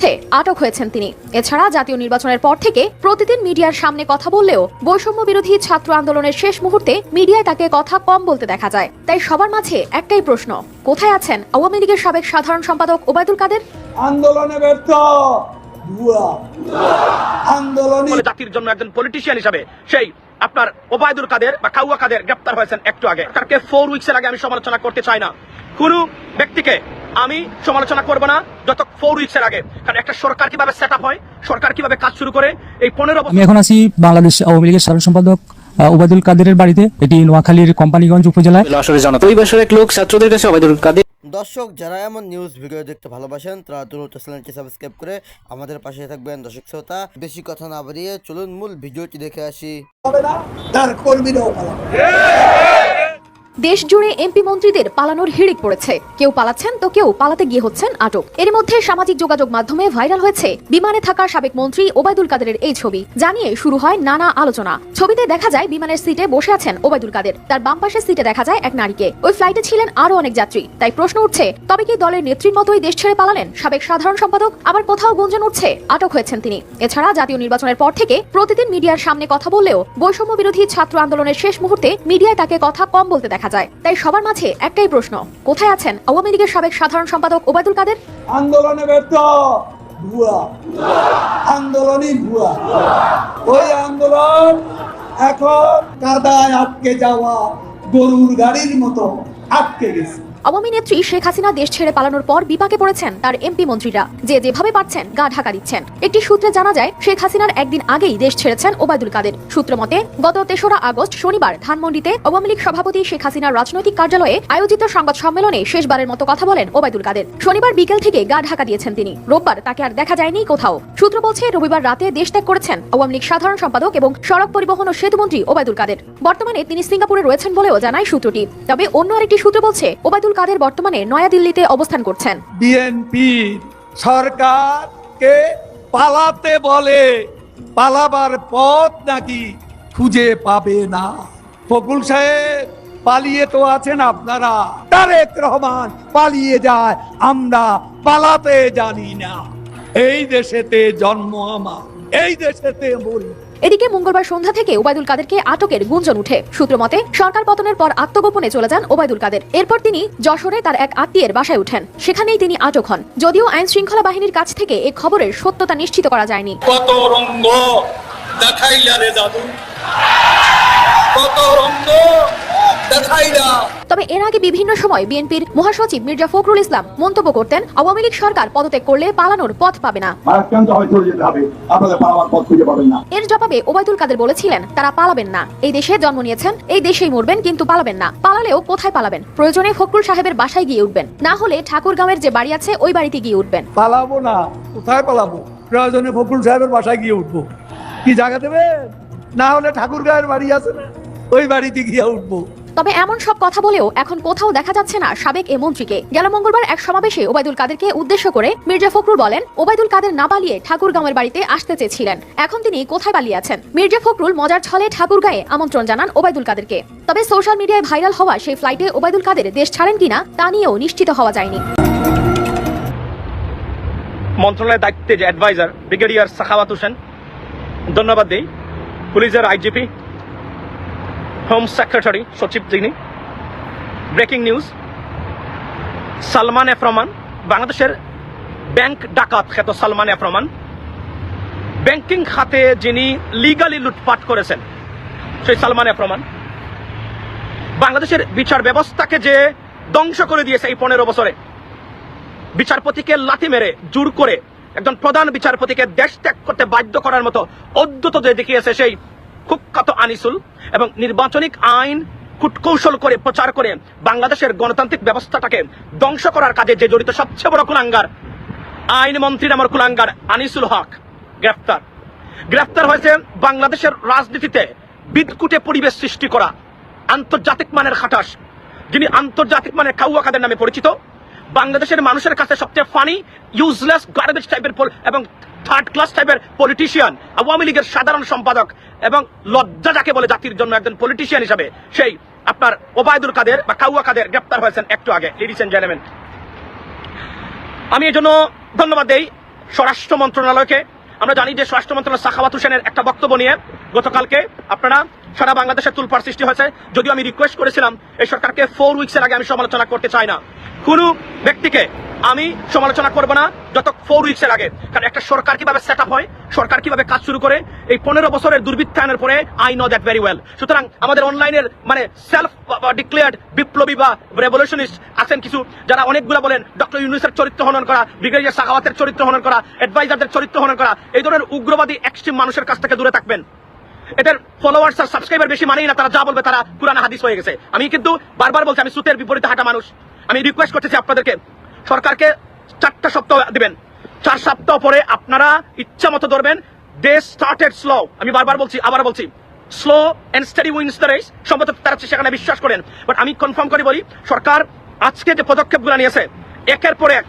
ছে আটক হয়েছেন তিনি। এছাড়া জাতীয় নির্বাচনের পর থেকে প্রতিদিন মিডিয়ার সামনে কথা বললেও বৈষম্য বিরোধী ছাত্র আন্দোলনের শেষ মুহূর্তে মিডিয়ায় তাকে কথা কম বলতে দেখা যায়। তাই সবার মাঝে একটাই প্রশ্ন কোথায় আছেন আওয়ামী লীগের সাবেক সাধারণ সম্পাদক ওবায়দুল কাদের? আন্দোলনে ব্যর্থ। বলে জাতির জন্য একজন পলিটিশিয়ান হিসাবে সেই আপনার ওবায়দুল কাদের বা কাউয়া কাদের গ্রেপ্তার হয়েছেন একটু আগে। তাকে ফোর উইকস এর আগে আমি সমালোচনা করতে চাই না। কোন ব্যক্তিকে আমি সমালোচনা করব না যত ফোর উইকস এর আগে। কারণ একটা সরকার কীভাবে সেট আপ হয় সরকার কীভাবে কাজ শুরু করে এই পনেরো আমি এখন আছি বাংলাদেশ আওয়ামী লীগের সাধারণ সম্পাদক ওবায়দুল কাদেরের বাড়িতে। এটি নোয়াখালীর কোম্পানিগঞ্জ উপজেলায়। আসলে জানা পরিবেশের এক লোক ছাত্রদের কাছে অবৈধ কাদের দর্শক যারা এমন নিউজ ভিডিও দেখতে ভালোবাসেন তারা দ্রুত চ্যানেলটি সাবস্ক্রাইব করে আমাদের পাশে থাকবেন। দর্শক শ্রোতা বেশি কথা না বাড়িয়ে চলুন মূল ভিডিওটি দেখে আসি। তার কর্মীরাও দেশ জুড়ে এমপি মন্ত্রীদের পালানোর হিড়িক পড়েছে। কেউ পালাচ্ছেন তো কেউ পালাতে গিয়ে হচ্ছেন আটক। এর মধ্যে সামাজিক যোগাযোগ মাধ্যমে ভাইরাল হয়েছে বিমানে থাকা সাবেক মন্ত্রী ওবায়দুল কাদেরের এই ছবি। জানিয়ে শুরু হয় নানা আলোচনা। ছবিতে দেখা যায় বিমানের সিটে বসে আছেন ওবায়দুল কাদের। তার বাম পাশের সিটে দেখা যায় এক নারীকে। ওই ফ্লাইটে ছিলেন আরও অনেক যাত্রী। তাই প্রশ্ন উঠছে, তবে কি দলের নেত্রীর মতোই দেশ ছেড়ে পালালেন সাবেক সাধারণ সম্পাদক? আবার কোথাও গুঞ্জন উঠছে, আটক হয়েছেন তিনি। এছাড়া জাতীয় নির্বাচনের পর থেকে প্রতিদিন মিডিয়ার সামনে কথা বললেও বৈষম্য বিরোধী ছাত্র আন্দোলনের শেষ মুহূর্তে মিডিয়ায় তাকে কথা কম বলতে দেখা যায়। তাই সবার মাঝে একটাই প্রশ্ন, কোথায় আছেন আওয়ামী লীগের সাবেক সাধারণ সম্পাদক ওবায়দুল কাদের? আন্দোলনে ব্যর্থ। ভুয়া। ভুয়া। ওই আন্দোলন এখন কাদায় আটকে যাওয়া গরুর গাড়ির মতো আটকে গেছে। আওয়ামী নেত্রী শেখ হাসিনা দেশ ছেড়ে পালানোর পর বিপাকে পড়েছেন তার এমপি মন্ত্রীরা, যে যেভাবে পারছেন গা ঢাকা দিচ্ছেন। একটি সূত্রে জানা যায়, শেখ হাসিনার একদিন আগেই দেশ ছেড়েছেন ওবায়দুল কাদের। সূত্র মতে, গত তেসরা আগস্ট শনিবার ধানমন্ডিতে আওয়ামী লীগ সভাপতি শেখ হাসিনার রাজনৈতিক কার্যালয়ে আয়োজিত সংবাদ সম্মেলনে শেষবারের মতো কথা বলেন ওবায়দুল কাদের। শনিবার বিকেল থেকে গা ঢাকা দিয়েছেন তিনি। রোববার তাকে আর দেখা যায়নি কোথাও। সূত্র বলছে, রবিবার রাতে দেশ ত্যাগ করেছেন আওয়ামী লীগ সাধারণ সম্পাদক এবং সড়ক পরিবহন ও সেতুমন্ত্রী ওবায়দুল কাদের। বর্তমানে তিনি সিঙ্গাপুরে রয়েছেন বলেও জানায় সূত্রটি। তবে অন্য আরেকটি সূত্র বলছে, ওবায়দুল কাদের বর্তমানে নয়াদিল্লিতে অবস্থান করছেন? বিএনপি সরকারকে পালাতে বলে, পালাবার পথ নাকি খুঁজে পাবে না। ফকুল সাহেব, পালিয়ে তো আছেন আপনারা। তারেক রহমান পালিয়ে যায়, আমরা পালাতে জানি না। এই দেশেতে জন্ম আমার, এই দেশেতে মরি। এদিকে মঙ্গলবার সন্ধ্যা থেকে ওবায়দুল কাদেরকে আটকের গুঞ্জন উঠে। সূত্র মতে সরকার পতনের পর আত্মগোপনে চলে যান ওবায়দুল কাদের। এরপর তিনি যশোরে তার এক আত্মীয়ের বাসায় উঠেন। সেখানেই তিনি আটক হন। যদিও আইন শৃঙ্খলা বাহিনীর কাছ থেকে এ খবরের সত্যতা নিশ্চিত করা যায়নি। কত রঙ্গ দেখাইলা রে দাদু কত রঙ্গ দেখাইলা। তবে এর আগে বিভিন্ন সময় বিএনপির মহাসচিব মির্জা ফখরুল ইসলাম মন্তব্য করতেন আওয়ামী লীগ সরকার পদত্যাগ করলে পালানোর পথ পাবে না। এর জবাবে ওবায়দুল কাদের বলেছিলেন, তারা পালাবেন না। এই দেশে জন্ম নিয়েছেন, এই দেশেই মরবেন, কিন্তু পালাবেন না। পালালেও কোথায় পালাবেন? প্রয়োজনে ফখরুল সাহেবের বাসায় গিয়ে উঠবেন। না হলে ঠাকুরগাঁওয়ের যে বাড়ি আছে, ওই বাড়িতে গিয়ে উঠবেন। পালাবো না। কোথায় পালাবো? প্রয়োজনে ফখরুল সাহেবের বাসায় গিয়ে উঠবো। কি জায়গা দেবে না হলে ঠাকুরগাঁয়ের বাড়ি আছে না, ওই বাড়িতে গিয়ে উঠবো। তবে এমন সব কথা বলেও এখন কোথাও দেখা যাচ্ছে না সাবেক এ মন্ত্রীকে। গেল মঙ্গলবার এক সমাবেশে ওবায়দুল কাদেরকে উদ্দেশ্য করে মির্জা ফখরুল বলেন, ওবায়দুল কাদের না পালিয়ে ঠাকুরগাঁওয়ের বাড়িতে আসতে চেয়েছিলেন। এখন তিনি কোথায় পালিয়ে আছেন? মির্জা ফখরুল মজার ছলে ঠাকুরগাঁয়ে আমন্ত্রণ জানান ওবায়দুল কাদেরকে। তবে সোশ্যাল মিডিয়ায় ভাইরাল হওয়া সেই ফ্লাইটে ওবায়দুল কাদের দেশ ছাড়েন কিনা তা নিয়েও নিশ্চিত হওয়া যায়নি। মন্ত্রণালয়ের দায়িত্বে যে অ্যাডভাইজার ব্রিগেডিয়ার সাখাওয়াত হোসেন, ধন্যবাদ দিই। পুলিশের আইজিপি হোম সেক্রেটারি সচিব যিনি breaking news Salman F Rahman বাংলাদেশের ব্যাংক ডাকাত খ্যাত সালমান এফ রহমান ব্যাংকিং খাতে যিনি লিগালি লুটপাট করেছেন, সেই সালমান এফ রহমান বাংলাদেশের বিচার ব্যবস্থাকে যে ধ্বংস করে দিয়েছে এই পনেরো বছরে, বিচারপতিকে লাথি মেরে জোর করে একজন প্রধান বিচারপতিকে দেশ ত্যাগ করতে বাধ্য করার মতো অদ্যত যে দেখিয়েছে সেই কুখ্যাত আনিসুল এবং নির্বাচনিক আইন কুটকৌশল করে প্রচার করে বাংলাদেশের গণতান্ত্রিক ব্যবস্থাটাকে ধ্বংস করার কাজে যে জড়িত সবচেয়ে বড় কুলাঙ্গার আইনমন্ত্রী নামের কুলাঙ্গার আনিসুল হক গ্রেফতার গ্রেফতার হয়েছে বাংলাদেশের রাজনীতিতে বিদকুটে পরিবেশ সৃষ্টি করা আন্তর্জাতিক মানের খাটাস যিনি আন্তর্জাতিক মানের কাউয়া কাদের নামে পরিচিত। বাংলাদেশের মানুষের কাছে সবচেয়ে ফানি ইউজলেস গার্বেজ টাইপের এবং থার্ড ক্লাস টাইপের পলিটিশিয়ান আওয়ামী লীগের সাধারণ সম্পাদক এবং লজ্জা যাকে বলে জাতির জন্য একজন পলিটিশিয়ান হিসাবে, সেই আপনার ওবায়দুল কাদের বা কাউয়া কাদের গ্রেপ্তার হয়েছেন একটু আগে। লেডিস এন্ড জেন্টলম্যান আমি এই জন্য ধন্যবাদ দেই স্বরাষ্ট্র মন্ত্রণালয়কে। আমরা জানি যে স্বরাষ্ট্র মন্ত্রণালয় সাখাওয়াত হোসেনের একটা বক্তব্য নিয়ে গতকালকে আপনারা সারা বাংলাদেশে তুলপার সৃষ্টি হয়েছে। যদিও আমি রিকোয়েস্ট করেছিলাম, এই সরকারকে ফোর উইকসের আগে আমি সমালোচনা করতে চাই না। কোনো ব্যক্তিকে আমি সমালোচনা করব না যত ফোর উইকসের আগে। কারণ একটা সরকার কীভাবে সেট হয়, সরকার কীভাবে কাজ শুরু করে, এই পনেরো বছরের দুর্বৃত্তায়নের পরে I know that very well সুতরাং আমাদের অনলাইনের মানে সেলফ ডিক্লেয়ার্ড বিপ্লবী বা রেভলিউশনিস্ট আছেন কিছু, যারা অনেকগুলো বলেন ডক্টর ইউনুসের চরিত্র হনন করা, ব্রিগেডিয়ার সাখাওয়াতের চরিত্র হনন করা অ্যাডভাইজারদের চরিত্র হনন করা, এই ধরনের উগ্রবাদী এক্সট্রিম মানুষের কাছ থেকে দূরে থাকবেন। এদের ফলোয়ার্স আর সাবস্ক্রাইবার বেশি মানেই না, তারা যা বলবে তারা পুরানা হাদিস হয়ে গেছে। আমি কিন্তু বারবার বলছি, আমি সুতের বিপরীতে হাঁটা মানুষ। আমি রিকোয়েস্ট করতেছি আপনাদেরকে সরকারকে চারটা সপ্তাহ দিবেন। চার সপ্তাহ পরে আপনারা ইচ্ছা মতো ধরবেন দে স্টার্টেড স্লো আমি বারবার বলছি, আবার বলছি slow and steady wins the race সম্ভবত তারা সেখানে বিশ্বাস করেন। বাট আমি কনফার্ম করে বলি, সরকার আজকে যে পদক্ষেপগুলো নিয়েছে, একের পর এক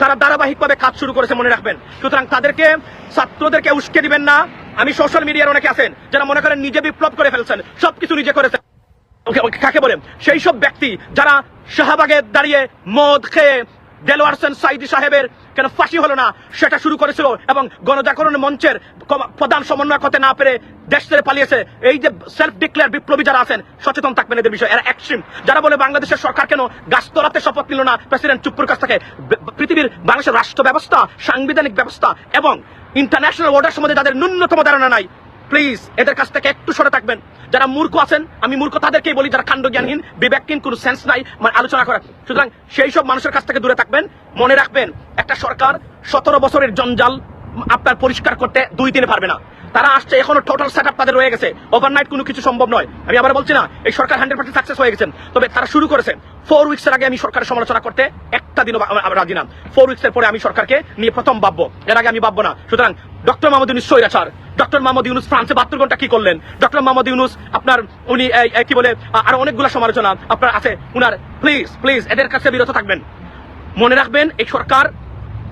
তারা ধারাবাহিকভাবে কাজ শুরু করেছে, মনে রাখবেন। সুতরাং তাদেরকে, ছাত্রদেরকে উস্কে দিবেন না। আমি সোশ্যাল মিডিয়ার অনেকে আছেন যারা মনে করেন নিজে বিপ্লব করে ফেলছেন, সবকিছু নিজে করেছেন কাকে বলে? সেই সব ব্যক্তি যারা শাহবাগে দাঁড়িয়ে মদ খেয়ে দেলোয়ার হোসেন সাইদি সাহেবের কেন ফাঁসি হলো না, সেটা শুরু করেছিল এবং গণজাগরণ মঞ্চের প্রধান সমন্বয় করতে না পেরে দেশ ছেড়ে পালিয়েছে। এই যে সেলফ ডিক্লেয়ার বিপ্লবী যারা আছেন, সচেতন থাকবেন এদের বিষয়ে। এরা এক্সট্রিম যারা বলে বাংলাদেশের সরকার কেন গাছতলাতে শপথ নিল না, প্রেসিডেন্ট চুপ্পুর কাছ থেকে পৃথিবীর বাংলাদেশের রাষ্ট্র ব্যবস্থা সাংবিধানিক ব্যবস্থা এবং ইন্টারন্যাশনাল অর্ডার সম্বন্ধে যাদের ন্যূনতম ধারণা নাই। প্লিজ, এদের কাছ থেকে একটু সরে থাকবেন। যারা মূর্খ আছেন, আমি মূর্খ তাদেরকেই বলি, যারা কাণ্ড জ্ঞানহীন বিবেকহীন, কোনো সেন্স নাই মানে আলোচনা করা সুতরাং সেই সব মানুষের কাছ থেকে দূরে থাকবেন, মনে রাখবেন, একটা সরকার সতেরো বছরের জঞ্জাল আপনার পরিষ্কার করতে দুই দিনে পারবে না। তারা আসছে, এখনও টোটাল সেট আপ তাদের রয়ে গেছে। ওভারনাইট কোনো কিছু সম্ভব নয়। আমি আবার বলছি না, এই সরকার হান্ড্রেড পার্সেন্ট সাকসেস হয়ে গেছেন। তবে তারা শুরু করেছে। ফোর উইকস এর আগে আমি সরকারের সমালোচনা করতে একটা দিনও রাজি না। ফোর উইকস এর পরে আমি সরকারকে নিয়ে প্রথম ভাববো। এর আগে আমি ভাববো না। সুতরাং ডক্টর মোহাম্মদ ইউনুস সৈরাচার ডক্টর মোহাম্মদ ইউনুস ফ্রান্সে বাহাত্তর ঘণ্টা কি করলেন? ডক্টর মোহাম্মদ ইউনুস আপনার উনি কি বলে আরও অনেকগুলো সমালোচনা আপনার আছে। উনার প্লিজ প্লিজ এদের কাছে বিরত থাকবেন। মনে রাখবেন, এই সরকার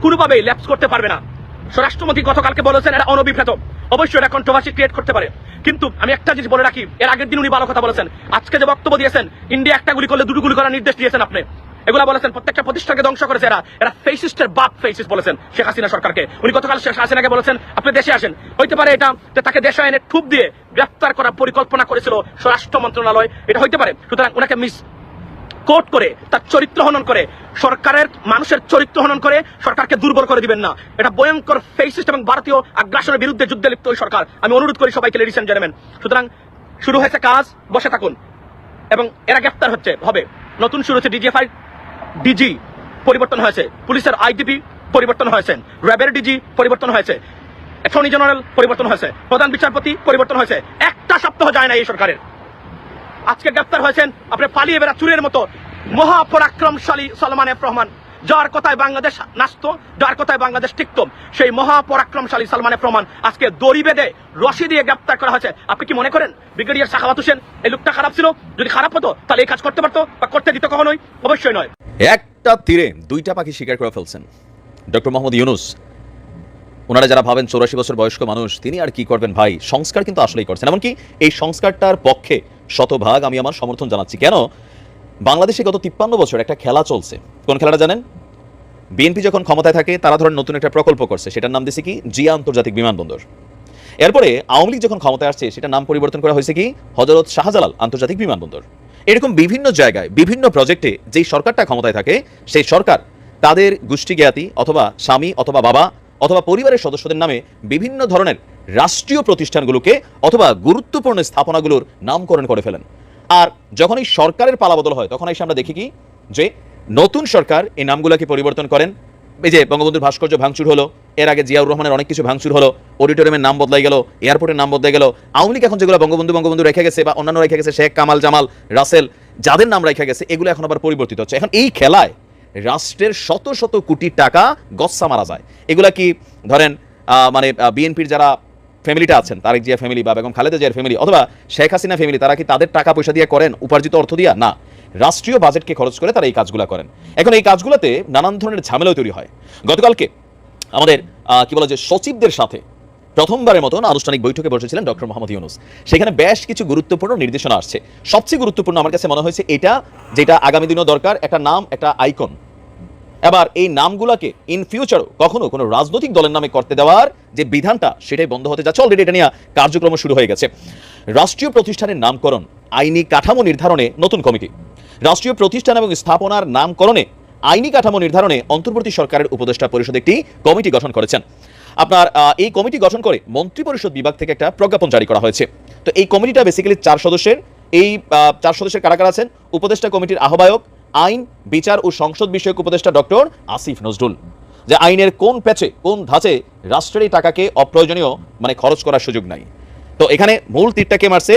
কোনোভাবেই ল্যাপস করতে পারবে না। স্বরাষ্ট্রমন্ত্রী গতকালকে বলেছেন, এরা অনবিভ্রাত অবশ্যই এটা কন্ট্রোভার্সি ক্রিয়েট করতে পারে। কিন্তু আমি একটা জিনিস বলে রাখি, এর আগের দিন উনি ভালো কথা বলেছেন। আজকে যে বক্তব্য দিয়েছেন ইন্ডিয়া একটা গুলি করলে, দুটো গুলি করার নির্দেশ দিয়েছেন আপনি। এগুলা বলেছেন, প্রত্যেকটা প্রতিষ্ঠানকে ধ্বংস করেছে এরা। এরা ফেসিস্টের বাপ ফেসিস বলেছেন, শেখ হাসিনা সরকারকে। উনি গতকাল শেখ হাসিনাকে বলেছেন, আপনি দেশে আসেন। হইতে পারে এটা, যে তাকে দেশে এনে ঠুপ দিয়ে গ্রেফতার করার পরিকল্পনা করেছিল স্বরাষ্ট্র মন্ত্রণালয়, এটা হইতে পারে। সুতরাং ওনাকে মিস কোট করে তার চরিত্র হনন করে, সরকারের মানুষের চরিত্র হনন করে, সরকারকে দুর্বল করে দিবেন না। এটা ভয়ঙ্কর ফেসিস্ট এবং ভারতীয় আগ্রাসনের বিরুদ্ধে যুদ্ধে লিপ্ত ওই সরকার। আমি অনুরোধ করি সবাইকে লেডিস এন্ড জেন্টলম্যান সুতরাং শুরু হয়েছে কাজ, বসে থাকুন। এবং এরা গ্রেফতার হচ্ছে, হবে। নতুন শুরু হচ্ছে ডিজিএফআই ডিজি পরিবর্তন হয়েছে। পুলিশের আইডিপি পরিবর্তন হয়েছে। র্যাবের ডিজি পরিবর্তন হয়েছে। অ্যাটর্নি জেনারেল পরিবর্তন হয়েছে। প্রধান বিচারপতি পরিবর্তন হয়েছে। একটা সপ্তাহ যায় না এই সরকারের। আজকে গ্রেপ্তার হয়েছেন আপনি পালিয়ে বেড়া চুরের মতো মহাপরাক্রমশালী সলমান এফ রহমান। যার কথায় বাংলাদেশ নাচত, যার কথায় বাংলাদেশ টিকত, সেই মহাপরাক্রমশালী সালমান এফ রহমান আজকে দড়ি বেঁধে রশি দিয়ে গ্রেপ্তার করা হয়েছে। আপনি কি মনে করেন ব্রিগেডিয়ার সাখাওয়াত হোসেন এই লোকটা খারাপ ছিল? যদি খারাপ হতো, তাহলে এই কাজ করতে পারতো বা করতে দিত কখনোই? অবশ্যই নয়। একটা তীরে দুইটা পাখি শিকার করে ফেলছেন। ডক্টর মোহাম্মদ ইউনুস, ওনারা যারা ভাবেন চৌরাশি বছর বয়স্ক মানুষ, তিনি আর কি করবেন ভাই? সংস্কার কিন্তু আসলেই করছেন। এমনকি এই সংস্কারটার পক্ষে শতভাগ আমি আমার সমর্থন জানাচ্ছি। কেন? বাংলাদেশে গত তিপ্পান্ন বছর একটা খেলা চলছে। কোন খেলাটা জানেন? বিএনপি যখন ক্ষমতায় থাকে, তারা ধরেন নতুন একটা প্রকল্প করছে। সেটার নাম দিয়েছে কি? জিয়া আন্তর্জাতিক বিমানবন্দর। এরপরে আওয়ামী লীগ যখন ক্ষমতায় আসছে, সেটার নাম পরিবর্তন করা হয়েছে কি? হজরত শাহজালাল আন্তর্জাতিক বিমানবন্দর। এরকম বিভিন্ন জায়গায়, বিভিন্ন প্রজেক্টে যেই সরকারটা ক্ষমতায় থাকে, সেই সরকার তাদের গোষ্ঠী জ্ঞাতি অথবা স্বামী অথবা বাবা অথবা পরিবারের সদস্যদের নামে বিভিন্ন ধরনের রাষ্ট্রীয় প্রতিষ্ঠানগুলোকে অথবা গুরুত্বপূর্ণ স্থাপনাগুলোর নামকরণ করে ফেলেন। আর যখন এই সরকারের পালাবদল হয়, তখন এসে আমরা দেখি কি? যে নতুন সরকার এই নামগুলোকে পরিবর্তন করেন। এই যে বঙ্গবন্ধুর ভাস্কর্য ভাঙচুর হলো, এর আগে জিয়াউর রহমানের অনেক কিছু ভাঙচুর হলো, অডিটোরিয়ামের নাম বদলাই গেল, এয়ারপোর্টের নাম বদলাই গেল। আওয়ামী লীগ এখন যেগুলো বঙ্গবন্ধু বঙ্গবন্ধু রেখে গেছে বা অন্যান্য রেখে গেছে, শেখ, কামাল, জামাল, রাসেল, যাদের নাম রেখে গেছে, এগুলো এখন আবার পরিবর্তিত হচ্ছে। এখন এই খেলায় রাষ্ট্রের শত শত কোটি টাকা গচ্ছা মারা যায়। এগুলা কি ধরেন মানে বিএনপির যারা ফ্যামিলিটা আছেন, তারেক জিয়া ফ্যামিলি বা বেগম খালেদা জিয়ার ফ্যামিলি অথবা শেখ হাসিনা ফ্যামিলি তারা কি তাদের টাকা পয়সা দিয়ে করেন, উপার্জিত অর্থ দিয়া? না। রাষ্ট্রীয় বাজেটকে খরচ করে তারা এই কাজগুলো করেন। এখন এই কাজগুলোতে নানান ধরনের ঝামেলাও তৈরি হয়। গতকালকে আমাদের কি বলা যে, সচিবদের সাথে প্রথমবারের মতন আনুষ্ঠানিক বৈঠকে বসেছিলেন ডক্টর মোহাম্মদ ইউনুস। সেখানে বেশ কিছু গুরুত্বপূর্ণ নির্দেশনা আসছে। সবচেয়ে গুরুত্বপূর্ণ আমার কাছে মনে হয়েছে এটা, যেটা আগামী দিনও দরকার, একটা নাম, একটা আইকন এবার এই নামগুলোকে ইন ফিউচারও কখনো কোনো রাজনৈতিক দলের নামে করতে দেওয়ার যে বিধানটা, সেটাই বন্ধ হতে যাচ্ছে। অলরেডি এটা নিয়ে কার্যক্রম শুরু হয়ে গেছে। রাষ্ট্রীয় প্রতিষ্ঠানের নামকরণ, আইনি কাঠামো নির্ধারণে নতুন কমিটি। রাষ্ট্রীয় প্রতিষ্ঠান এবং স্থাপনার নামকরণে আইনি কাঠামো নির্ধারণে অন্তর্বর্তী সরকারের উপদেষ্টা পরিষদ একটি কমিটি গঠন করেছেন। আপনার এই কমিটি গঠন করে মন্ত্রিপরিষদ বিভাগ থেকে একটা প্রজ্ঞাপন জারি করা হয়েছে। তো এই কমিটিটা বেসিক্যালি চার সদস্যের, এই চার সদস্যের কারা কারা আছেন? উপদেষ্টা কমিটির আহ্বায়ক আইন, বিচার ও সংসদ বিষয়ক উপদেষ্টা ডক্টর আসিফ নজরুল। যে আইনের কোন প্যাচে, কোন ধাঁচে রাষ্ট্রের এই টাকাকে অপ্রয়োজনীয় মানে খরচ করার সুযোগ নাই। তো এখানে মূল তীরটা কে মারছে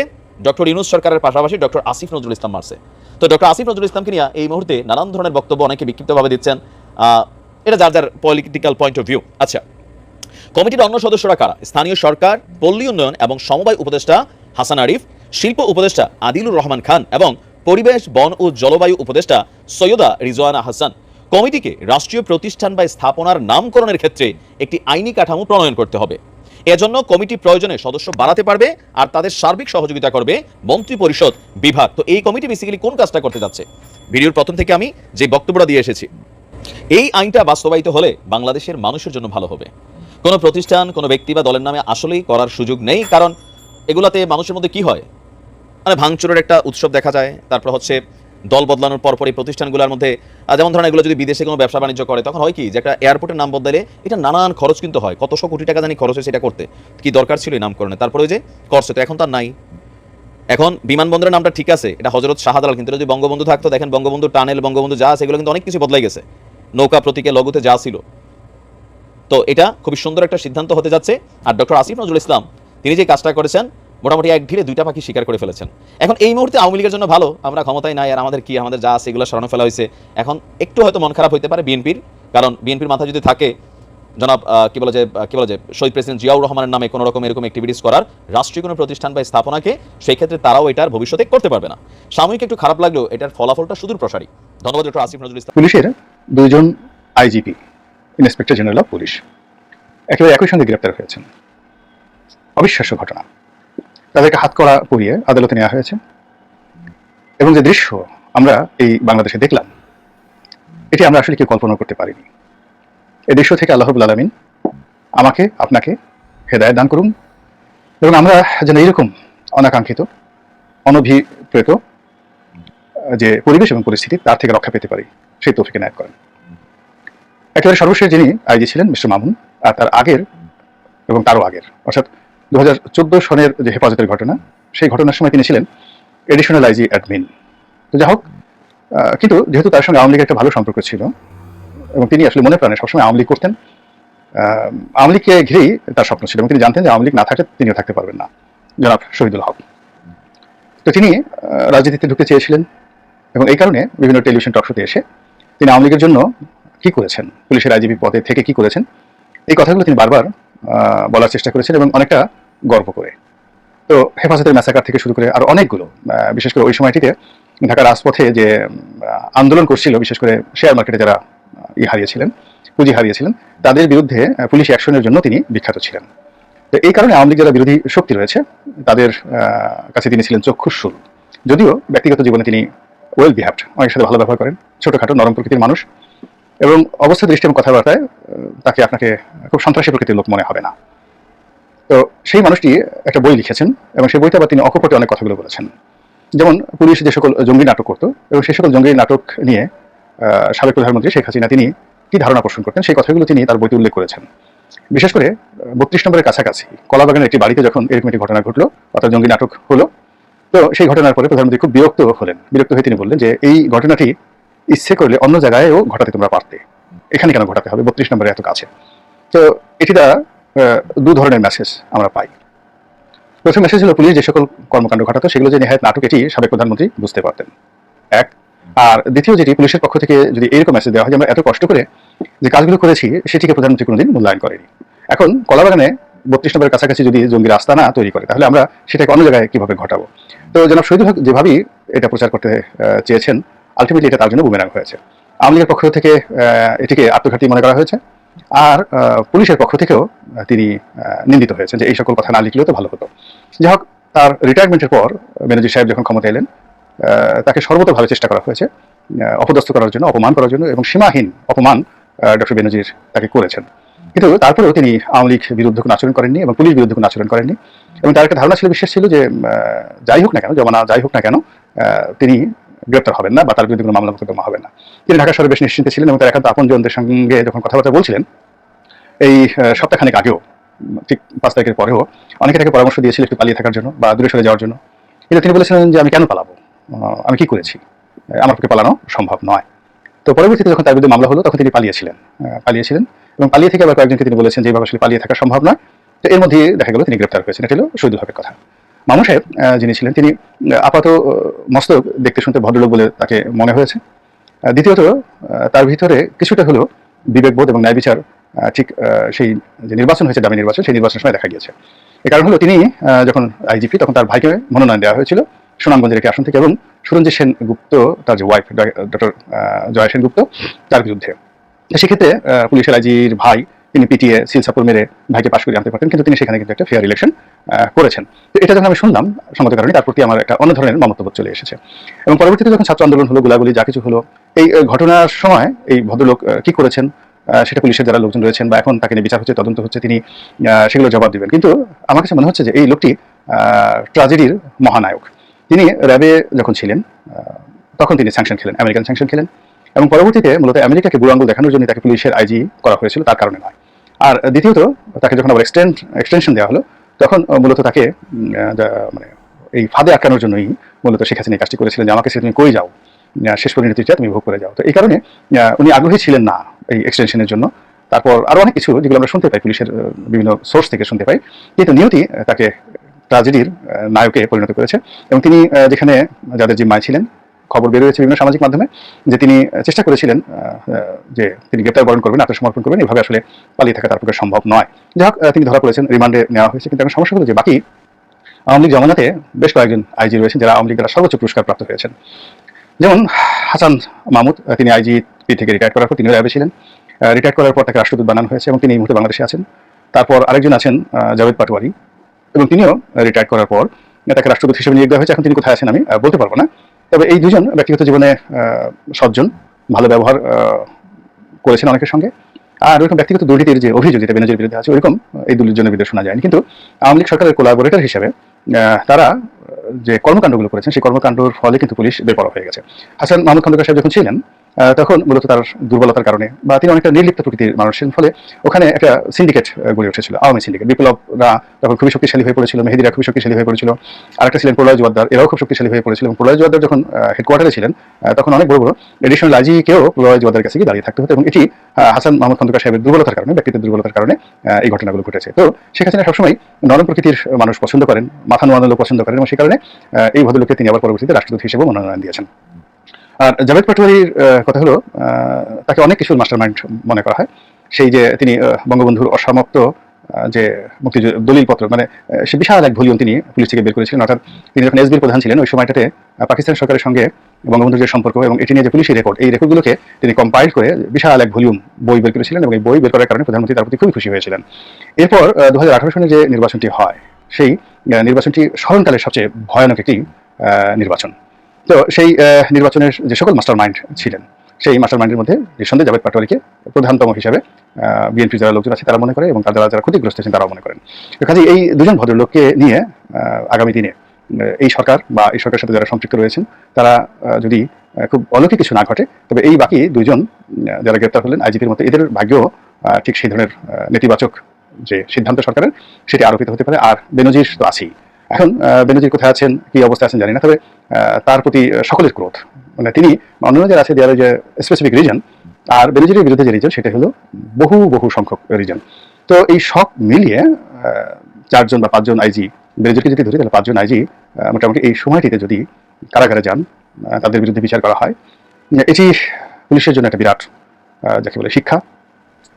ডক্টর ইউনুস সরকারের পাশাপাশি ডক্টর আসিফ নজরুল ইসলাম মারছে। তো ডক্টর আসিফ নজরুল ইসলামকে নিয়ে এই মুহূর্তে নানান ধরনের বক্তব্য অনেকে বিক্ষিপ্তভাবে দিচ্ছেন। এটা যার যার পলিটিক্যাল পয়েন্ট অফ ভিউ আচ্ছা কমিটির অন্য সদস্যরা কারা? স্থানীয় সরকার, পল্লী উন্নয়ন এবং সমবায় উপদেষ্টা হাসান আরিফ, শিল্প উপদেষ্টা আদিলুর রহমান খান এবং পরিবেশ, বন ও জলবায়ু উপদেষ্টা সৈয়দা রিজওয়ানা হাসান। কমিটিকে রাষ্ট্রীয় প্রতিষ্ঠান বা স্থাপনার নামকরণের ক্ষেত্রে একটি আইনি কাঠামো প্রণয়ন করতে হবে। এজন্য কমিটি প্রয়োজনে সদস্য বাড়াতে পারবে আর তাদের সার্বিক সহযোগিতা করবে মন্ত্রী পরিষদ বিভাগ। তো এই কমিটি বেসিক্যালি কোন কাজটা করতে যাচ্ছে? ভিডিওর প্রথম থেকে আমি যে বক্তব্যটা দিয়ে এসেছি, এই আইনটা বাস্তবায়িত হলে বাংলাদেশের মানুষের জন্য ভালো হবে। কোনো প্রতিষ্ঠান, কোনো ব্যক্তি বা দলের নামে আসলেই করার সুযোগ নেই, কারণ এগুলাতে মানুষের মধ্যে কি হয়? মানে ভাঙচুরের একটা উৎসব দেখা যায়। তারপর হচ্ছে দল বদলানোর পর পর এই প্রতিষ্ঠানগুলোর মধ্যে যেমন ধরেন এগুলো যদি বিদেশে কোনো ব্যবসা বাণিজ্য করে, তখন হয় কি যে একটা এয়ারপোর্টের নাম বদলালে এটা নানান খরচ কিন্তু হয়। কতশো কোটি টাকা জানি খরচ হয়েছে এটা করতে। কি দরকার ছিল এই নামকরণে? তারপরে ওই যে করছে, তো এখন তার নাই। এখন বিমানবন্দরের নামটা ঠিক আছে, এটা হজরত শাহজালাল, কিন্তু যদি বঙ্গবন্ধু থাকতো, দেখেন বঙ্গবন্ধু টানেল, বঙ্গবন্ধু যা আছে এগুলো কিন্তু অনেক কিছু বদলাই গেছে। নৌকা, প্রতীকে, লঘুতে যা ছিল। তো এটা খুবই সুন্দর একটা সিদ্ধান্ত হতে যাচ্ছে। আর ডক্টর আসিফ নজরুল ইসলাম, তিনি যে কাজটা করেছেন মোটামুটি এক ঢিলে দুইটা পাখি শিকার করে ফেলেছেন। এখন এই মুহূর্তে আওয়ামী লীগের জন্য ভালো আমরা ক্ষমতায় নাই আর আমাদের কি আমাদের যা আছে এগুলো সরানো ফেলা হয়েছে। এখন একটু হয়তো মন খারাপ হতে পারে বিএনপির কারণ বিএনপির মাথায় যদি থাকে জনাব কি বলে যে আহ, কি বলে যে শহীদ প্রেসিডেন্ট জিয়াউর রহমানের নামে কোনো রকম এরকম অ্যাক্টিভিটিস করার রাষ্ট্রীয় কোনো প্রতিষ্ঠান বা স্থাপনাকে সেই ক্ষেত্রে তারাও এটার ভবিষ্যতে করতে পারবে না। সাময়িক একটু খারাপ লাগলেও এটার ফলাফলটা সুদূর প্রসারী। ধন্যবাদ ডক্টর আসিফ নজরুল ইসলাম। পুলিশের দুইজন IGP inspector general of police একেবারে একই সঙ্গে গ্রেপ্তার হয়েছেন। অবিশ্বাস্য ঘটনা। তাদেরকে হাত করা পরিয়ে আদালতে নেওয়া হয়েছে। এবং যে দৃশ্য আমরা এই বাংলাদেশে দেখলাম, এটি আমরা আসলে কেউ কল্পনা করতে পারিনি। এই দৃশ্য থেকে আল্লাহবুল আলমিন আমাকে, আপনাকে হেদায়ত দান করুন। এবং আমরা যেন এইরকম অনাকাঙ্ক্ষিত, অনভিপ্রেত, যে পরিবেশ এবং পরিস্থিতি, তার থেকে রক্ষা পেতে পারি, সেই তৌফিকে নায়ক করেন। একেবারে সর্বশেষ যিনি আইজি ছিলেন, মিস্টার মামুন, আর তার আগের এবং তারও আগের, অর্থাৎ দু হাজার চোদ্দ সনের যে হেফাজতের ঘটনা, সেই ঘটনার সময় তিনি ছিলেন এডিশনাল আইজি অ্যাডমিন তো যাই হোক কিন্তু যেহেতু তার সঙ্গে আওয়ামী লীগের একটা ভালো সম্পর্ক ছিল, এবং তিনি আসলে মনে প্রাণে সবসময় আওয়ামী লীগ করতেন আওয়ামী লীগকে ঘিরেই তার স্বপ্ন ছিল, এবং তিনি জানতেন যে আওয়ামী লীগ না থাকলে তিনিও থাকতে পারবেন না। জনাব শহীদুল হক। তো তিনি রাজনীতিতে ঢুকতে চেয়েছিলেন, এবং এই কারণে বিভিন্ন টেলিভিশন টকশোতে এসে তিনি আওয়ামী জন্য কি করেছেন, পুলিশের আইজিপি পদে থেকে কি করেছেন, এই কথাগুলো তিনি বারবার বলার চেষ্টা করেছেন এবং অনেকটা গর্ব করে। তো হেফাজতের ম্যাসাকার থেকে শুরু করে আর অনেকগুলো বিশেষ করে ওই সময়টিতে ঢাকার রাজপথে যে আন্দোলন করছিল, বিশেষ করে শেয়ার মার্কেটে যারা ই হারিয়েছিলেন, পুঁজি হারিয়েছিলেন, তাদের বিরুদ্ধে পুলিশ অ্যাকশনের জন্য তিনি বিখ্যাত ছিলেন। তো এই কারণে আওয়ামী লীগ বিরোধী শক্তি রয়েছে, তাদের কাছে তিনি ছিলেন চক্ষুশুল যদিও ব্যক্তিগত জীবনে তিনি ওয়েল বিহেভড অনেক সাথে ভালো ব্যবহার করেন, ছোটখাটো নরম প্রকৃতির মানুষ, এবং অবস্থা, দৃষ্টি এবং কথাবার্তায় তাকে আপনাকে খুব সন্ত্রাসী প্রকৃতির লোক মনে হবে না। তো সেই মানুষটি একটা বই লিখেছেন এবং সেই বইতে আবার তিনি অকপটে অনেক কথাগুলো বলেছেন। যেমন পুলিশ যে সকল জঙ্গি নাটক করতো এবং সেই সকল জঙ্গি নাটক নিয়ে সাবেক প্রধানমন্ত্রী শেখ হাসিনা তিনি কি ধারণা পোষণ করতেন, সেই কথাগুলো তিনি তার বইতে উল্লেখ করেছেন। বিশেষ করে বত্রিশ নম্বরের কাছাকাছি কলাবাগানের একটি বাড়িতে যখন এরকম একটি ঘটনা ঘটলো অর্থাৎ জঙ্গি নাটক হলো, তো সেই ঘটনার পরে প্রধানমন্ত্রী খুব বিরক্ত হলেন। বিরক্ত হয়ে তিনি বললেন যে এই ঘটনাটি ইচ্ছে করলে অন্য জায়গায়ও ঘটাতে তোমরা পারতে। এখানে কেন ঘটাতে হবে? বত্রিশ নম্বরে এত কাছে। তো এটি দ্বারা দু ধরনের মেসেজ আমরা পাই। প্রথম মেসেজ হলো পুলিশ যে সকল কর্মকাণ্ড ঘটাতো, সেগুলো যে নেহায়ত নাটক, এটি সাবেক প্রধানমন্ত্রী বুঝতে পারতেন। এক, আর দ্বিতীয় যেটি, পুলিশের পক্ষ থেকে যদি এরকম মেসেজ দেওয়া হয় যে আমরা এত কষ্ট করে যে কাজগুলো করেছি, সেটিকে প্রধানমন্ত্রী কোনোদিন মূল্যায়ন করেনি। এখন কলাবাগানে বত্রিশ নম্বরের কাছাকাছি যদি জঙ্গি রাস্তা না তৈরি করে, তাহলে আমরা সেটাকে অন্য জায়গায় কীভাবে ঘটাবো? তো জনাব শহীদুল হক যেভাবেই এটা প্রচার করতে চেয়েছেন আলটিমেটলি এটা তার জন্য বুমেরাং হয়েছে। আওয়ামী লীগের পক্ষ থেকে এটিকে আত্মঘাতী মনে করা হয়েছে। আর পুলিশের পক্ষ থেকেও তিনি নিন্দিত হয়েছেন যে এই সকল কথা না লিখলেও তো ভালো হতো। যাই হোক তার রিটায়ারমেন্টের পর বেনজির সাহেব যখন ক্ষমতা এলেন তাকে সর্বতভাবে চেষ্টা করা হয়েছে অপদস্থ করার জন্য, অপমান করার জন্য এবং সীমাহীন অপমান ডক্টর বেনজির তাকে করেছেন। কিন্তু তারপরেও তিনি আওয়ামী লীগ বিরুদ্ধে কোনো আচরণ করেননি এবং পুলিশ বিরুদ্ধে কোনো আচরণ করেননি। এবং তার একটা ধারণা ছিল, বিশ্বাস ছিল যে যাই হোক না কেন, জমানা যাই হোক না কেন তিনি গ্রেপ্তার হবেন না বা তার বিরুদ্ধে কোনো মামলা মোকদ্দমা হবে না। তিনি ঢাকা শহরে বেশ নিশ্চিন্তে ছিলেন এবং তার একান্ত আপনজনদের সঙ্গে যখন কথাবার্তা বলছিলেন, এই সপ্তাহখানেক আগেও, ঠিক পাঁচ তারিখের পরেও, অনেকে তাকে পরামর্শ দিয়েছিল একটু পালিয়ে থাকার জন্য বা দূরে সরে যাওয়ার জন্য। কিন্তু তিনি বলেছিলেন যে, আমি কেন পালাবো? আমি কি করেছি? আমার পক্ষে পালানো সম্ভব নয়। তো পরবর্তীতে যখন তার বিরুদ্ধে মামলা হলো, তখন তিনি পালিয়েছিলেন পালিয়েছিলেন এবং পালিয়ে থেকে আবার কয়েকজনকে তিনি বলেছেন যে এইভাবে আসলে পালিয়ে থাকা সম্ভব নয়। তো এর মধ্যে দেখা গেল তিনি গ্রেপ্তার হয়েছেন। এটা হলো শহীদুল হকের কথা। মামু সাহেব যিনি ছিলেন, তিনি আপাত মস্তক দেখতে শুনতে ভদ্রলোক বলে তাকে মনে হয়েছে। দ্বিতীয়ত তার ভিতরে কিছুটা হলো বিবেকবোধ এবং ন্যায় বিচার ঠিক সেই যে নির্বাচন হয়েছে, দামি নির্বাচন, সেই নির্বাচনের সময় দেখা গিয়েছে। এ কারণ হলো তিনি যখন আইজিপি, তখন তার ভাইকে মনোনয়ন দেওয়া হয়েছিল, সুনামগঞ্জের একটি আসন থেকে এবং সুরঞ্জিত সেন গুপ্ত তার যে wife doctor Joy Sengupta তার বিরুদ্ধে। সেক্ষেত্রে পুলিশের আইজির ভাই তিনি পিটিএ সিল সাপোর মেরে ভাইকে পাশ করে আনতে পারতেন, কিন্তু তিনি সেখানে কিন্তু একটা ফেয়ার ইলেকশন করেছেন। তো এটা যখন আমি শুনলাম সঙ্গত কারণে তার প্রতি আমার একটা অন্য ধরনের মমত্ববোধ চলে এসেছে। এবং পরবর্তীতে যখন ছাত্র আন্দোলন হলো, গোলাগুলি, যা কিছু হলো, এই ঘটনার সময় এই ভদ্রলোক কি করেছেন? সেটা পুলিশের যারা লোকজন রয়েছেন বা এখন তাকে নিয়ে বিচার হচ্ছে, তদন্ত হচ্ছে, তিনি সেগুলো জবাব দিবেন। কিন্তু আমার কাছে মনে হচ্ছে যে এই লোকটি ট্রাজেডির মহানায়ক। তিনি র্যাবে যখন ছিলেন তখন তিনি স্যাংশন খেলেন, আমেরিকান স্যাংশন খেলেন। এবং পরবর্তীতে মূলত আমেরিকাকে বুড়ো আঙ্গুল দেখানোর জন্য তাকে পুলিশের আইজি করা হয়েছিল, তার কারণে নয়। আর দ্বিতীয়ত, তাকে যখন আবার এক্সটেন্ড এক্সটেনশন দেওয়া হলো, তখন মূলত তাকে মানে এই ফাঁদে আটকানোর জন্যই মূলত শেখ হাসিনা কাজটি করেছিলেন যে, আমাকে সে তুমি কই যাও? শেষ পরিণতিটা তুমি ভোগ করে যাও। তো এই কারণে উনি আগ্রহী ছিলেন না এই এক্সটেনশনের জন্য। তারপর আরও অনেক কিছু যেগুলো আমরা শুনতে পাই, পুলিশের বিভিন্ন সোর্স থেকে শুনতে পাই। কিন্তু নিয়তি তাকে ট্রাজেডির নায়কে পরিণত করেছে। এবং তিনি যেখানে যাদের জিম্মায় ছিলেন খবর বের হয়েছে বিভিন্ন সামাজিক মাধ্যমে, যে তিনি চেষ্টা করেছিলেন যে তিনি গ্রেপ্তার বরণ করবেন, আত্মসমর্পণ করবেন, এভাবে আসলে পালিয়ে থাকা তার পক্ষে সম্ভব নয়। যাই হোক তিনি ধরা পড়েছেন, রিমান্ডে নেওয়া হয়েছে, কিন্তু এখন সমস্যা হলো যে বাকি আওয়ামী লীগ জমানাতে বেশ কয়েকজন আইজি রয়েছেন, যারা আওয়ামী লীগ দ্বারা সর্বোচ্চ পুরস্কার প্রাপ্ত হয়েছেন। যেমন হাসান মাহমুদ তিনি আইজিপি থেকে রিটায়ার করার পর তিনি র্যাবে ছিলেন। রিটায়ার করার পর তাকে রাষ্ট্রদূত বানানো হয়েছে এবং তিনি এই মুহূর্তে বাংলাদেশে আছেন। তারপর আরেকজন আছেন জাভেদ পাটোয়ারি এবং তিনিও রিটায়ার করার পর তাকে রাষ্ট্রদূত হিসেবে নিয়োগ দেওয়া হয়েছে। এখন তিনি কোথায় আছেন আমি বলতে পারব না। তবে এই দুজন ব্যক্তিগত জীবনে সজ্জন, ভালো ব্যবহার করেছেন অনেকের সঙ্গে। আর ওইরকম ব্যক্তিগত দুর্নীতির যে অভিযোগ যেটা বেনজির বিরুদ্ধে আছে, ওইরকম এই দুর্নীতির বিরুদ্ধে শোনা যায়নি। কিন্তু আওয়ামী লীগ সরকারের কোলাবোরেটর হিসেবে তারা, যে কর্মকাণ্ডগুলো করেছেন, সেই কর্মকাণ্ডর ফলে কিন্তু পুলিশ বেপরোয়া হয়ে গেছে। হাসান মাহমুদ খন্দকার সাহেব যখন ছিলেন তখন মূলত তার দুর্বলতার কারণে বা তিনি অনেকটা নির্লিপ্ত প্রকৃতির মানুষ। ছিলেন ফলে ওখানে একটা সিন্ডিকেট গড়ে উঠেছিল, আওয়ামী সিন্ডিকেট বিপ্লবরা তখন খুবই শক্তিশালী হয়ে পড়েছিল, মেহেদিরা খুবই শক্তিশালী হয়ে পড়েছিল। আরেকটা ছিলেন প্রলয় জোয়ারদার, এরাও খুব শক্তিশালী হয়ে পড়েছিল এবং প্রলয় জোয়ারদার যখন হেডকোয়ার্টারে ছিলেন তখন অনেক বড় বড় এডিশনাল আইজিকেও প্রলয় জোয়ারদার কাছে গিয়ে দাঁড়িয়ে থাকতে হতো এবং এটি হাসান মাহমুদ খন্দকার সাহেবের দুর্বলতার কারণে, ব্যক্তিত্বের দুর্বলতার কারণে এই ঘটনাগুলো ঘটেছে। তো শেখ হাসিনা সবসময় নরম প্রকৃতির মানুষ পছন্দ করেন, মাথা নোয়ানো লোক পছন্দ করেন এবং সেই কারণে এই ভদ্রলোককে তিনি আবার পরবর্তীতে রাষ্ট্রদূত হিসেবে মনোনয়ন দিয়েছেন। আর জাভেদ পাটোয়ারির কথা হলো তাকে অনেক কিছুর মাস্টার মাইন্ড মনে করা হয়। সেই যে তিনি বঙ্গবন্ধুর অসমাপ্ত যে মুক্তিযুদ্ধ, দলিলপত্র মানে সে বিশাল এক ভলিউম তিনি পুলিশ থেকে বের করেছিলেন। অর্থাৎ তিনি যখন এসবির প্রধান ছিলেন, ওই সময়টাতে পাকিস্তান সরকারের সঙ্গে বঙ্গবন্ধুর যে সম্পর্ক এবং এটি নিয়ে যে পুলিশের রেকর্ড, এই রেকর্ডগুলোকে তিনি কম্পাইল করে বিশাল এক ভলিউম বই বের করেছিলেন এবং এই বই বের করার কারণে প্রধানমন্ত্রী তার প্রতি খুবই খুশি হয়েছিলেন। এরপর দু হাজার আঠারো সালে যে নির্বাচনটি হয়, সেই নির্বাচনটি স্মরণকালের সবচেয়ে ভয়ানক একটি নির্বাচন। তো সেই নির্বাচনের যে সকল মাস্টার মাইন্ড ছিলেন, সেই মাস্টার মাইন্ডের মধ্যে নিঃসন্দেহে জাভেদ পাটোয়ারিকে প্রধানতম হিসাবে বিএনপি যারা লোকজন আছে তারা মনে করে এবং তারা যারা ক্ষতিগ্রস্ত আছেন তারাও মনে করেন। কাজে এই দুজন ভদ্রলোককে নিয়ে আগামী দিনে এই সরকার বা এই সরকারের সাথে যারা সম্পৃক্ত রয়েছেন, তারা যদি খুব অলৌকিক কিছু না ঘটে, তবে এই বাকি দুজন যারা গ্রেপ্তার হলেন আইজিপির মতো, এদের ভাগ্যও ঠিক সেই ধরনের নেতিবাচক যে সিদ্ধান্ত সরকারের, সেটি আরোপিত হতে পারে, আর বেনজির তো আছেই। এখন বেনজির কোথায় আছেন, কি অবস্থায় আছেন জানি না, তবে তার প্রতি সকলের ক্রোধ। মানে তিনি অন্যান্য যারা আছে দেয়ার যে স্পেসিফিক রিজন আর বেনজিরের বিরুদ্ধে যে রিজন সেটা হলো বহু বহু সংখ্যক রিজন তো এই সব মিলিয়ে চারজন বা পাঁচজন আইজি, বেনজিরকে যদি ধরি, তাহলে পাঁচজন আইজি মোটামুটি এই সময়টিতে যদি কারাগারে যান তাদের বিরুদ্ধে বিচার করা হয়। এটি পুলিশের জন্য একটা বিরাট যাকে বলে শিক্ষা।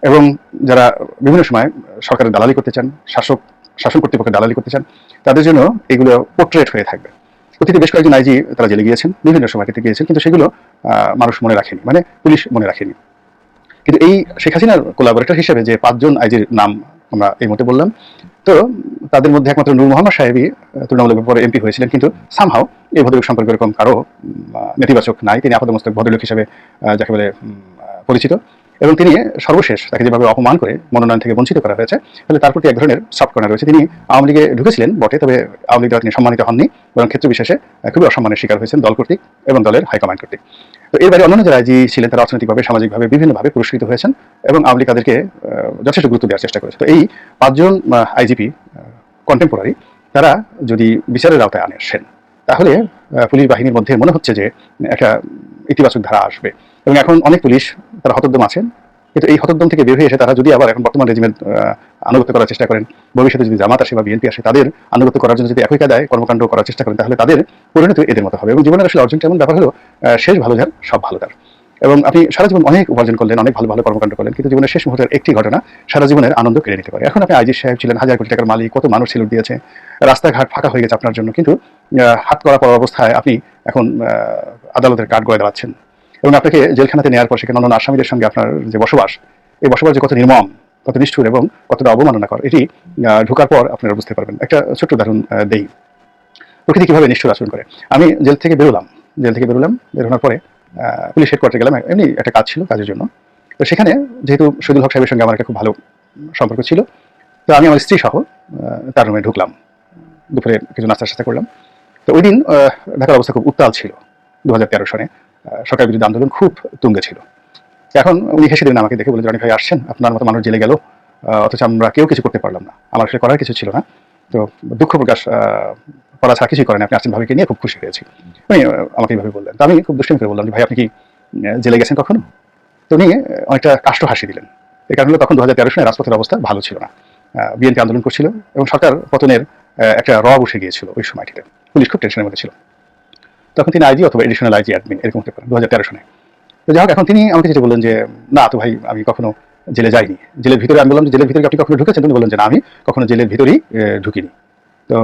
এবং যারা বিভিন্ন সময় সরকারের দালালি করতে চান, শাসক শাসন কর্তৃপক্ষের দালালি করতে চান, তাদের জন্য এগুলো পোর্ট্রেট হয়ে থাকবে। অতীতে বেশ কয়েকজন আইজি তারা জেলে গিয়েছেন, বিভিন্ন সময় ক্ষেত্রে গিয়েছেন, কিন্তু সেগুলো মানুষ মনে রাখেনি মানে পুলিশ মনে রাখেনি। কিন্তু এই শেখ হাসিনার কোলাবোরেটর হিসেবে যে পাঁচজন আইজির নাম আমরা এই মতে বললাম, তো তাদের মধ্যে একমাত্র নূর মোহাম্মদ সাহেবই তুলনামূলক পরে এমপি হয়েছিলেন, কিন্তু সামহাও এই ভদ্রলোক সম্পর্কে এরকম কারও নেতিবাচক নাই। তিনি আপাতমস্তক ভদ্রলোক হিসেবে যাকে বলে পরিচিত। এবং তিনি সর্বশেষ তাকে যেভাবে অপমান করে মনোনয়ন থেকে বঞ্চিত করা হয়েছে ফলে তার প্রতি এক ধরনের সফট কর্নার রয়েছে। তিনি আওয়ামী লীগে ঢুকেছিলেন বটে, তবে আওয়ামী লীগ দ্বারা তিনি সম্মানিত হননি, বরং ক্ষেত্র বিশেষে খুবই অসম্মানের শিকার হয়েছেন দল কর্তৃক এবং দলের হাইকমান্ড কর্তৃক। তো এর বাইরে অন্যান্য যারা আইজি ছিলেন, তারা অর্থনৈতিকভাবে, সামাজিকভাবে বিভিন্নভাবে পুরস্কৃত হয়েছেন এবং আওয়ামী লীগ তাদেরকে যথেষ্ট গুরুত্ব দেওয়ার চেষ্টা করেছে। তো এই পাঁচজন আইজিপি কন্টেম্পোরারি তারা যদি বিচারের আওতায় আনে আসেন, তাহলে পুলিশ বাহিনীর মধ্যে মনে হচ্ছে যে, একটা ইতিবাচক ধারা আসবে। এবং এখন অনেক পুলিশ তারা হতোদ্যম আছেন। কিন্তু এই হতোদ্যম থেকে বের হয়ে এসে তারা যদি আবার এখন বর্তমান রেজিমের আনুগত্য করার চেষ্টা করেন, ভবিষ্যতে যদি জামাত আসে বা বিএনপি আসে, তাদের আনুগত্য করার জন্য যদি একই কাদায় কর্মকাণ্ড করার চেষ্টা করেন, তাহলে তাদের পরিণত এদের মতো হবে। এবং জীবনের আসলে অর্জনটা এমন ব্যাপার হলো শেষ ভালো যার, সব ভালো তার। এবং আপনি সারা জীবন অনেক উপার্জন করলেন, অনেক ভালো ভালো কর্মকাণ্ড করলেন, কিন্তু জীবনের শেষ মুহূর্তের একটি ঘটনা সারা জীবনের আনন্দ কেড়ে নিতে পারে। এখন আপনি আইজি সাহেব ছিলেন, হাজার কোটি টাকার মালিক, কত মানুষ সিলুট দিয়েছে, রাস্তাঘাট ফাঁকা হয়ে গেছে আপনার জন্য, কিন্তু হাত করা পর অবস্থায় আপনি এখন আদালতের কাঠ গড়ে দাঁড়াচ্ছেন। এবং আপনাকে জেলখানাতে নেওয়ার পর সেখানে অন্যান্য আসামিদের সঙ্গে আপনার যে বসবাস এই বসবাস যে কত নির্মম কত নিষ্ঠুর এবং কতটা অবমাননাকর এটি আহ, ঢোকার পর আপনারা বুঝতে পারবেন। একটা ছোট্ট উদাহরণ দেই। প্রকৃতি কীভাবে নিষ্ঠুর আচরণ করে? আমি জেল থেকে বেরোলাম। জেল থেকে বেরোলাম বেরোনোর পরে পুলিশ হেডকোয়ার্টারে গেলাম। এমনি একটা কাজ ছিল কাজের জন্য। তো সেখানে যেহেতু শহীদুল হক সাহেবের সঙ্গে আমার একটা খুব ভালো সম্পর্ক ছিল তো আমি আমার স্ত্রী সহ তার রুমে ঢুকলাম। দুপুরে কিছু নাস্তা সাস্তা করলাম। তো ওই দিন ঢাকার অবস্থা খুব উত্তাল ছিল দু হাজার তেরো সনে সরকার বিরুদ্ধে আন্দোলন খুব তুঙ্গে ছিল। এখন উনি হেসে দিলেন আমাকে দেখে বলে রনি ভাই, আসছেন। আপনার মতো মানুষ জেলে গেল। অথচ আমরা কেউ কিছু করতে পারলাম না। আমার আসলে করার কিছু ছিল না। তো দুঃখ প্রকাশ করা ছাড়া কিছুই করেন। আপনি আসছেন ভাবিকে নিয়ে খুব খুশি হয়েছি। উনি আমাকে এইভাবে বললেন। তো আমি খুব দুষ্টিমি করে বললাম যে ভাই, আপনি কি জেলে গেছেন কখনো? তো উনি অনেকটা কাষ্ট হাসি দিলেন। এই কারণে তখন দু হাজার তেরো সনে রাজপথের অবস্থা ভালো ছিল না। বিএনপি আন্দোলন করছিল এবং সরকার পতনের একটা রব বসে গিয়েছিল ওই সময়টিতে। পুলিশ খুব টেনশনের মধ্যে ছিল। তখন তিনি আইজি অথবা এডিশনাল আইজি অ্যাডমিন এরকম হতে পারেন দু হাজার তেরো সনে তো যাই হোক, এখন তিনি আমাকে যেটা বললেন যে, না তো ভাই, আমি কখনো জেলে যাইনি। জেলের ভিতরে আমি বললাম যে, জেলের ভিতরে আপনি কখনো ঢুকেছেন? উনি বললেন যে, না, আমি কখনো জেলের ভিতরেই ঢুকিনি। তো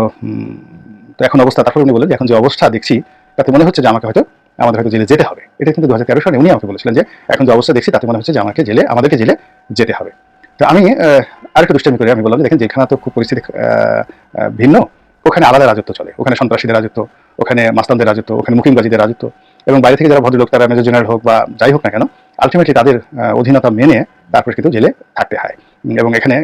তো এখন অবস্থা তারপর উনি বললেন যে, এখন যে অবস্থা দেখছি, তাতে মনে হচ্ছে যে আমাকে হয়তো, আমাদের হয়তো জেলে যেতে হবে। এটা কিন্তু দু হাজার তেরো সালে উনি আমাকে বলেছিলেন যে, এখন যে অবস্থা দেখছি, তাতে মনে হচ্ছে যে আমাকে জেলে, আমাদেরকে জেলে যেতে হবে। তো আমি আরেকটু দুষ্টামি করে আমি বললাম যে, দেখেন, যেখানে তো খুব পরিস্থিতি ভিন্ন ওখানে আলাদা রাজত্ব চলে। ওখানে সন্ত্রাসীদের রাজত্ব, ওখানে মাস্তানদের রাজত্ব, ওখানে মুকিমবাজিদের রাজত্ব এবং বাইরে থেকে যারা ভদ্রলোক তারা মেজর জেনারেল হোক বা যাই হোক না কেন আলটিমেটলি তাদের অধীনতা মেনে তারপরে কিন্তু জেলে থাকতে হয়। এবং এখানে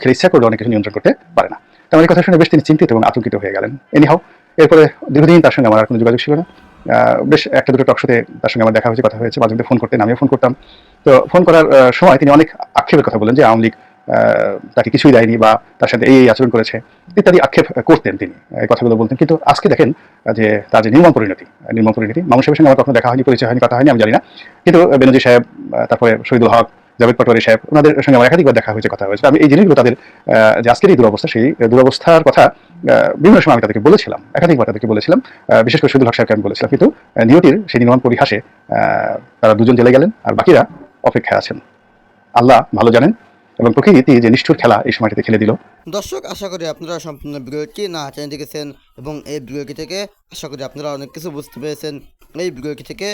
খেলে ইচ্ছা করলে অনেক কিছু নিয়ন্ত্রণ করতে পারে না। তো এই কথা শুনে বেশ তিনি চিন্তিত এবং আতঙ্কিত হয়ে গেলেন। এনিহাও এরপরে দীর্ঘদিন তার সঙ্গে আমার আর কোনো যোগাযোগ ছিল না। বেশ একটা দুটো টকশোতে তার সঙ্গে আমার দেখা হয়েছে, কথা হয়েছে, মাঝে ফোন করতেন, আমিও ফোন করতাম। তো ফোন করার সময় তিনি অনেক আক্ষেপের কথা বলেন যে আওয়ামী লীগ তাকে কিছুই দেয়নি বা তার সাথে এই এই আচরণ করেছে, ইত্যাদি আক্ষেপ করতেন তিনি, এই কথাগুলো বলতেন। কিন্তু আজকে দেখেন যে তার যে নির্মম পরিণতি নির্মম পরিণতি মানুষের সঙ্গে আমার কখনো দেখা হয়নি, পরিচয় হয়নি, কথা হয়নি, আমি জানি না। কিন্তু বেনজি সাহেব তারপরে শহীদুল হক, জাভেদ পাটোয়ারি সাহেব, ওনাদের সঙ্গে আমার একাধিকবার দেখা হয়েছে, কথা হয়েছে। আমি এই জিনিসগুলো তাদের যে আজকের এই দুরবস্থা, সেই দুরবস্থার কথা বিভিন্ন সময় আমি তাদেরকে বলেছিলাম, একাধিকবার তাদেরকে বলেছিলাম। বিশেষ করে শহীদুল হক সাহেবকে আমি বলেছিলাম। কিন্তু নিয়তির সেই নির্মম পরিহাসে তারা দুজন জেলে গেলেন আর বাকিরা অপেক্ষায় আছেন। আল্লাহ ভালো জানেন এবং প্রকৃতি যে নিষ্ঠুর খেলা এই সময়টিতে খেলে দিল। দর্শক, আশা করি আপনারা সম্পূর্ণ ভিডিওটি না টেনে দেখেছেন এবং এই ভিডিওটি থেকে আশা করি আপনারা অনেক কিছু বুঝতে পেরেছেন। এই ভিডিওটি থেকে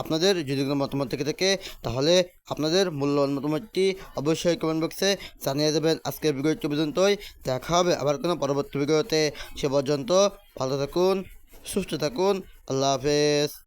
আপনাদের যদি কোনো মতামত থেকে থাকে, তাহলে আপনাদের মূল্যবান মতামতটি অবশ্যই কমেন্ট বক্সে জানিয়ে দেবেন। আজকের ভিডিওটি পর্যন্তই। দেখা হবে আবার কোনো পরবর্তী ভিডিওতে। সে পর্যন্ত ভালো থাকুন, সুস্থ থাকুন। আল্লাহ হাফেজ।